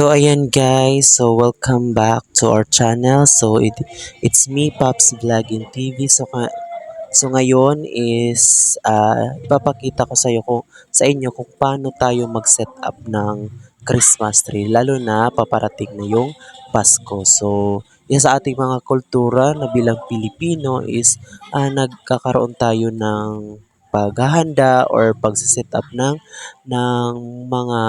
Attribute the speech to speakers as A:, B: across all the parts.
A: So ayan guys, so welcome back to our channel. So it, it's me Pops Vlogging TV. So so ngayon is uh, ipapakita ko sa iyo kung sa inyo kung paano tayo mag-set up ng Christmas tree lalo na paparating na yung Pasko. So yan sa ating mga kultura na bilang Pilipino is uh, nagkakaroon tayo ng paghahanda or pagsiset up ng ng mga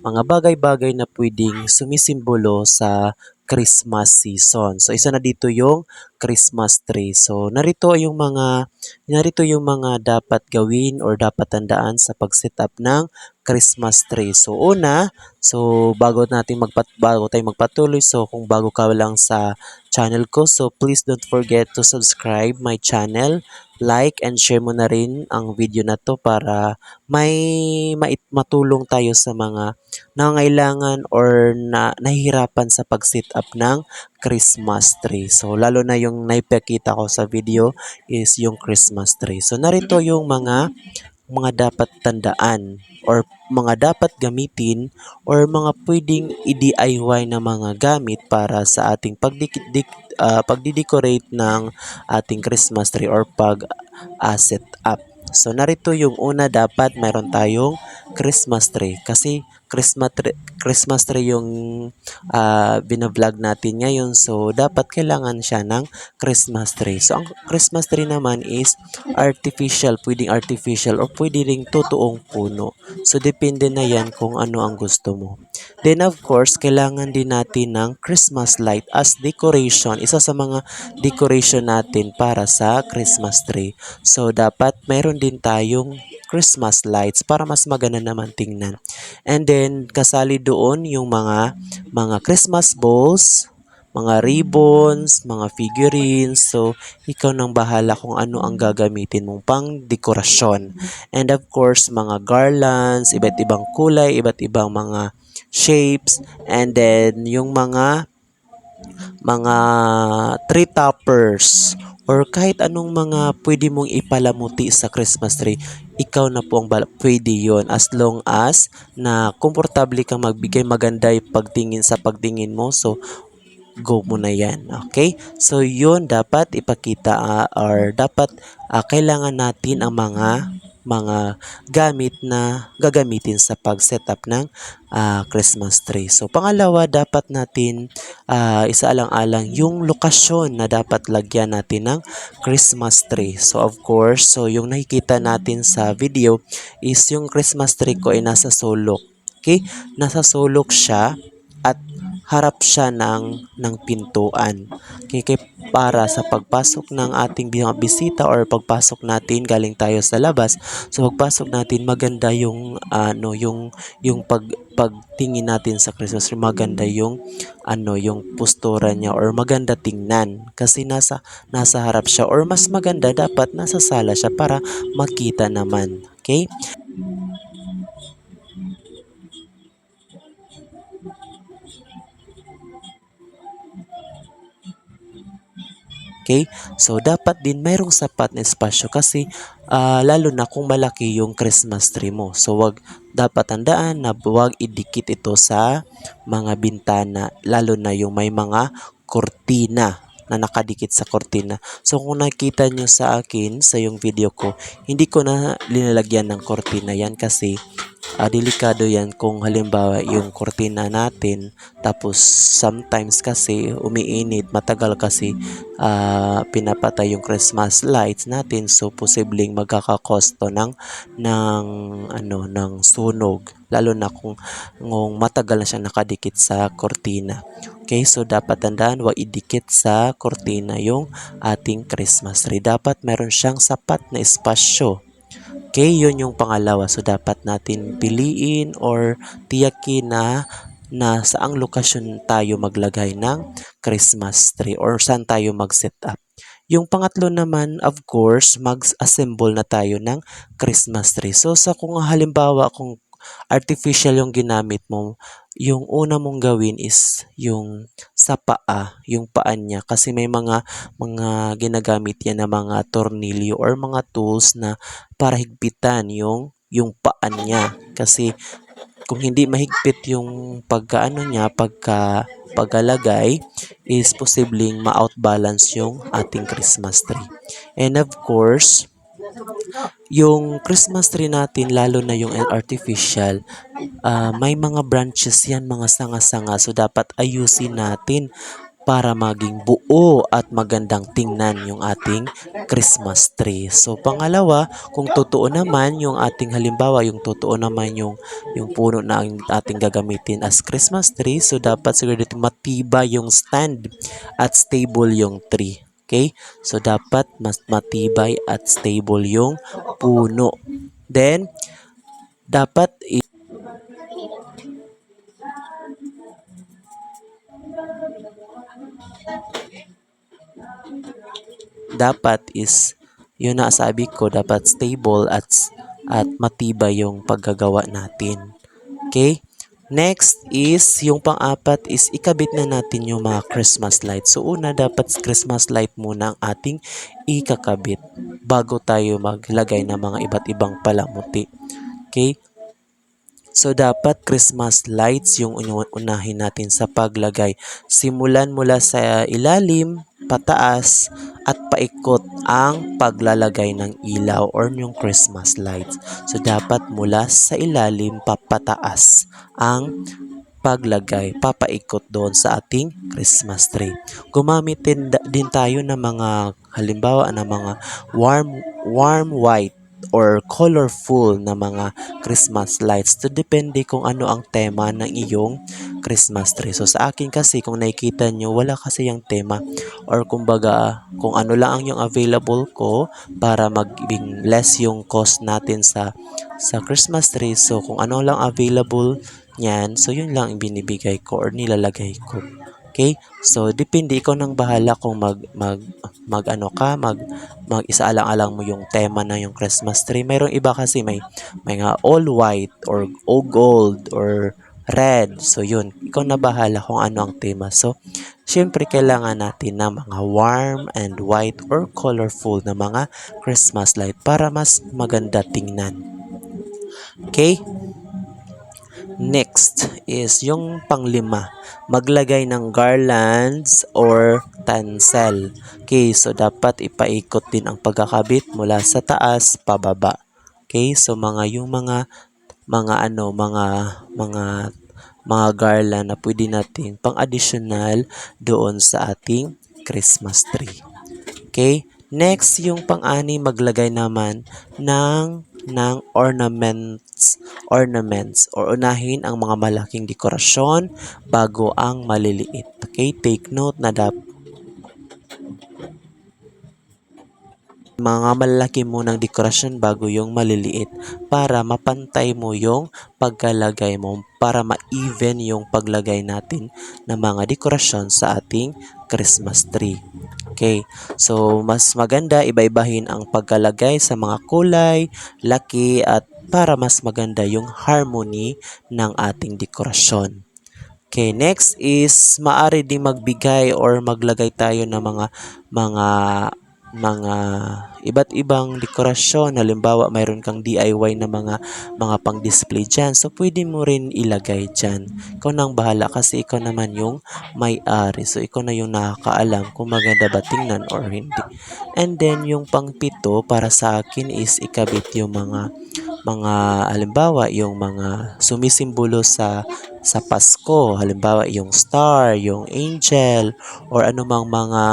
A: mga bagay-bagay na pwedeng sumisimbolo sa Christmas season. So isa na dito yung Christmas tree. So narito yung mga narito yung mga dapat gawin or dapat tandaan sa pag-set up ng Christmas tree. So una, so bago natin magpat bago tayo magpatuloy, so kung bago ka lang sa channel ko, so please don't forget to subscribe my channel, like and share mo na rin ang video na to para may mait matulong tayo sa mga nangangailangan or na nahihirapan sa pag-set up ng Christmas tree. So, lalo na yung naipakita ko sa video is yung Christmas tree. So, narito yung mga mga dapat tandaan or mga dapat gamitin or mga pwedeng i-DIY na mga gamit para sa ating pagdikit uh, pagdi-decorate ng ating Christmas tree or pag uh, set up. So narito yung una dapat mayroon tayong Christmas tree kasi Christmas tree, Christmas tree yung uh, bina-vlog natin ngayon. So, dapat kailangan siya ng Christmas tree. So, ang Christmas tree naman is artificial. Pwedeng artificial or pwede ring totoong puno. So, depende na yan kung ano ang gusto mo. Then, of course, kailangan din natin ng Christmas light as decoration. Isa sa mga decoration natin para sa Christmas tree. So, dapat mayroon din tayong Christmas lights para mas maganda naman tingnan. And then kasali doon yung mga mga Christmas balls, mga ribbons, mga figurines. So, ikaw nang bahala kung ano ang gagamitin mong pang dekorasyon. And of course, mga garlands, iba't ibang kulay, iba't ibang mga shapes, and then yung mga mga tree toppers or kahit anong mga pwede mong ipalamuti sa Christmas tree, ikaw na po ang. Pwede yon as long as na komportable kang magbigay maganda yung pagtingin sa pagtingin mo. So, go mo na yan. Okay? So, yun dapat ipakita uh, or dapat uh, kailangan natin ang mga mga gamit na gagamitin sa pag-setup ng uh, Christmas tree. So pangalawa, dapat natin uh, isaalang-alang yung lokasyon na dapat lagyan natin ng Christmas tree. So of course, so yung nakikita natin sa video is yung Christmas tree ko ay nasa sulok. Okay? Nasa sulok siya at harap siya ng, ng pintuan. Okay, kay para sa pagpasok ng ating bisita or pagpasok natin galing tayo sa labas, so pagpasok natin maganda yung ano yung yung pag pagtingin natin sa Christmas tree maganda yung ano yung postura niya or maganda tingnan kasi nasa nasa harap siya or mas maganda dapat nasa sala siya para makita naman. Okay? Okay? So, dapat din mayroong sapat na espasyo kasi uh, lalo na kung malaki yung Christmas tree mo. So, wag dapat tandaan na wag idikit ito sa mga bintana, lalo na yung may mga kortina na nakadikit sa kortina. So kung nakita nyo sa akin sa yung video ko, hindi ko na linalagyan ng kortina yan kasi uh, delikado yan kung halimbawa yung kortina natin tapos sometimes kasi umiinit matagal kasi uh, pinapatay yung Christmas lights natin so posibleng magkakakosto ng ng ano ng sunog lalo na kung, kung matagal na siya nakadikit sa kortina Okay, so dapat tandaan, wag idikit sa kortina yung ating Christmas tree. Dapat meron siyang sapat na espasyo Okay, yun yung pangalawa. So, dapat natin piliin or tiyakin na na saang lokasyon tayo maglagay ng Christmas tree or saan tayo mag-set up. Yung pangatlo naman, of course, mag-assemble na tayo ng Christmas tree. So, sa kung halimbawa, kung artificial yung ginamit mo, yung una mong gawin is yung sa paa, yung paan niya kasi may mga mga ginagamit yan na mga tornilyo or mga tools na para higpitan yung yung paan niya kasi kung hindi mahigpit yung pagkaano niya, pagka pagkalagay is posibleng ma-outbalance yung ating Christmas tree. And of course, yung Christmas tree natin, lalo na yung artificial, ah, may mga branches yan, mga sanga-sanga. So, dapat ayusin natin para maging buo at magandang tingnan yung ating Christmas tree. So, pangalawa, kung totoo naman yung ating halimbawa, yung totoo naman yung, yung puno na ang ating gagamitin as Christmas tree, so dapat siguro dito matibay yung stand at stable yung tree. Okay? So, dapat mas matibay at stable yung puno. Then, dapat i- dapat is yun na sabi ko dapat stable at at matibay yung paggagawa natin. Okay? Next is yung pang-apat is ikabit na natin yung mga Christmas lights. So una dapat Christmas light muna ang ating ikakabit bago tayo maglagay ng mga iba't ibang palamuti. Okay? So dapat Christmas lights yung unahin natin sa paglagay. Simulan mula sa ilalim, pataas, at paikot ang paglalagay ng ilaw or yung Christmas lights. So dapat mula sa ilalim papataas ang paglagay, papaikot doon sa ating Christmas tree. Gumamit din, din tayo ng mga halimbawa ng mga warm warm white or colorful na mga Christmas lights. To depende kung ano ang tema ng iyong Christmas tree. So sa akin kasi kung nakikita nyo, wala kasi yung tema or kumbaga kung ano lang ang yung available ko para maging less yung cost natin sa sa Christmas tree. So kung ano lang available niyan, so yun lang ang binibigay ko or nilalagay ko. Okay? So, depende ikaw nang bahala kung mag, mag, mag ano ka, mag, mag isaalang-alang mo yung tema na yung Christmas tree. Mayroong iba kasi may, may nga all white or all gold or red. So, yun. Ikaw na bahala kung ano ang tema. So, syempre, kailangan natin ng mga warm and white or colorful na mga Christmas light para mas maganda tingnan. Okay? Next is yung panglima, maglagay ng garlands or tansel. Okay, so dapat ipaikot din ang pagkakabit mula sa taas pababa. Okay, so mga yung mga mga ano, mga mga mga garland na pwede natin pang additional doon sa ating Christmas tree. Okay? Next, yung pang-ani maglagay naman ng ng ornaments ornaments or unahin ang mga malaking dekorasyon bago ang maliliit. Okay? Take note na dapat mga malaki munang dekorasyon bago yung maliliit para mapantay mo yung pagkalagay mo para ma-even yung paglagay natin ng mga dekorasyon sa ating Christmas tree. Okay, so mas maganda iba-ibahin ang pagkalagay sa mga kulay, laki at para mas maganda yung harmony ng ating dekorasyon. Okay, next is maari ding magbigay or maglagay tayo ng mga mga mga iba't ibang dekorasyon. Halimbawa, mayroon kang DIY na mga mga pang-display dyan. So, pwede mo rin ilagay dyan. Ikaw nang bahala kasi ikaw naman yung may-ari. So, ikaw na yung nakakaalam kung maganda ba tingnan or hindi. And then, yung pang-pito para sa akin is ikabit yung mga mga halimbawa yung mga sumisimbolo sa sa Pasko halimbawa yung star yung angel or anumang mga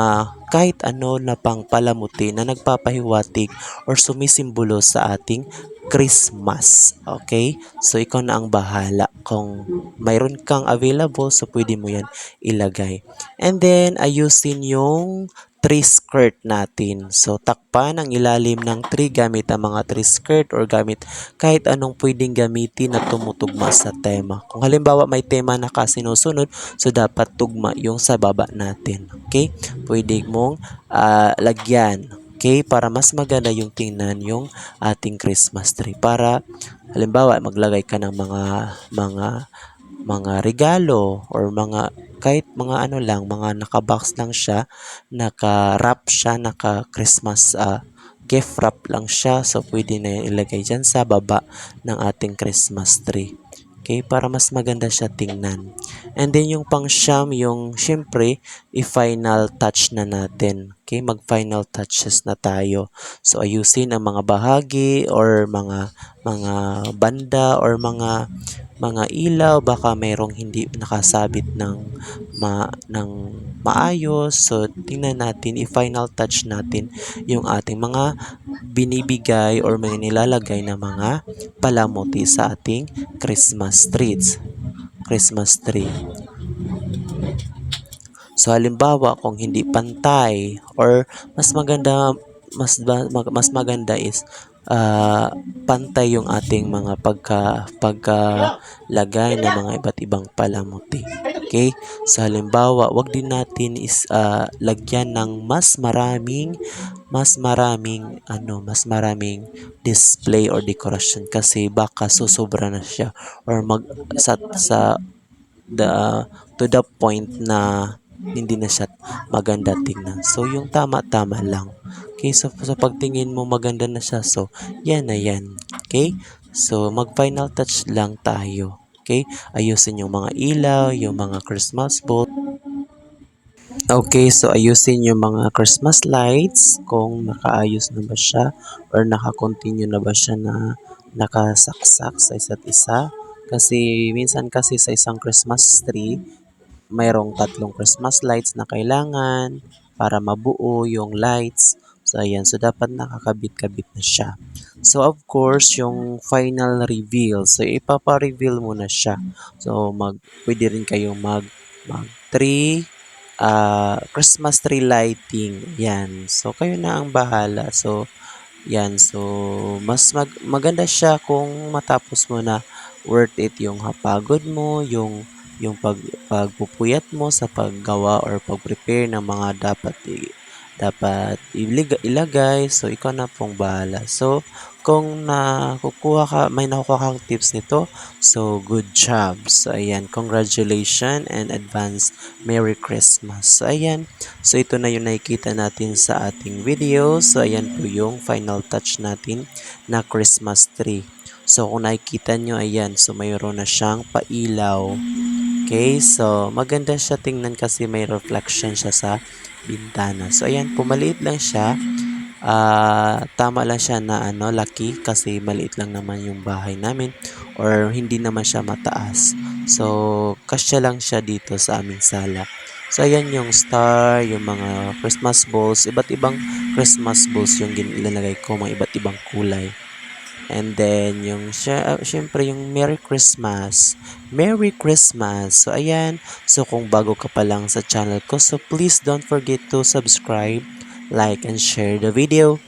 A: kahit ano na pang palamuti na nagpapahiwatig or sumisimbolo sa ating Christmas. Okay? So, ikaw na ang bahala. Kung mayroon kang available, so pwede mo yan ilagay. And then, ayusin yung tree skirt natin. So, takpan ang ilalim ng tree gamit ang mga tree skirt or gamit kahit anong pwedeng gamitin na tumutugma sa tema. Kung halimbawa may tema na kasinusunod, so dapat tugma yung sa baba natin. Okay? Pwede mong ah, lagyan. Okay? Para mas maganda yung tingnan yung ating Christmas tree. Para, halimbawa, maglagay ka ng mga, mga, mga regalo or mga kahit mga ano lang, mga naka-box lang siya, naka-wrap siya, naka-Christmas ah, gift wrap lang siya. So, pwede na yan ilagay dyan sa baba ng ating Christmas tree. Okay, para mas maganda siya tingnan. And then yung pang siyam, yung syempre, i-final touch na natin. Okay, mag-final touches na tayo. So ayusin ang mga bahagi or mga mga banda or mga mga ilaw baka mayroong hindi nakasabit ng ma, ng maayos. So tingnan natin, i-final touch natin yung ating mga binibigay or may nilalagay na mga palamuti sa ating Christmas trees. Christmas tree. So halimbawa kung hindi pantay or mas maganda mas mas maganda is ah, pantay yung ating mga pagka pagkalagay ng mga iba't ibang palamuti. Okay? So halimbawa, wag din natin is ah, lagyan ng mas maraming mas maraming ano, mas maraming display or decoration kasi baka susobra na siya or mag sa sa the to the point na hindi na siya maganda tingnan. So, yung tama-tama lang. Okay, so sa pagtingin mo maganda na siya. So, yan na yan. Okay? So, mag-final touch lang tayo. Okay? Ayusin yung mga ilaw, yung mga Christmas ball. Okay, so ayusin yung mga Christmas lights kung nakaayos na ba siya or naka-continue na ba siya na nakasaksak sa isa't isa. Kasi minsan kasi sa isang Christmas tree, mayroong tatlong Christmas lights na kailangan para mabuo yung lights. So, ayan. So, dapat nakakabit-kabit na siya. So, of course, yung final reveal. So, ipapa-reveal mo na siya. So, mag, pwede rin kayong mag, mag tree, ah, Christmas tree lighting. Yan. So, kayo na ang bahala. So, yan. So, mas mag, maganda siya kung matapos mo na worth it yung hapagod mo, yung yung pag pagpupuyat mo sa paggawa or pag-prepare ng mga dapat dapat ilagay. So ikaw na pong bahala. So kung nakukuha ka may nakukuha kang tips nito so good job. So ayan congratulations and advance. Merry Christmas. So ayan. So ito na yung nakikita natin sa ating video. So ayan po yung final touch natin na Christmas tree. So kung nakikita nyo ayan. So mayroon na siyang pailaw Okay, so maganda siya tingnan kasi may reflection siya sa bintana. So ayan, kung maliit lang siya, ah tama lang siya na ano, laki kasi maliit lang naman yung bahay namin or hindi naman siya mataas. So, kasya lang siya dito sa aming sala. So, ayan yung star, yung mga Christmas balls, iba't ibang Christmas balls yung ginilagay ko, mga iba't ibang kulay. And then, yung, sy- syempre, yung Merry Christmas. Merry Christmas! So, ayan. So, kung bago ka pa lang sa channel ko, so please don't forget to subscribe, like, and share the video.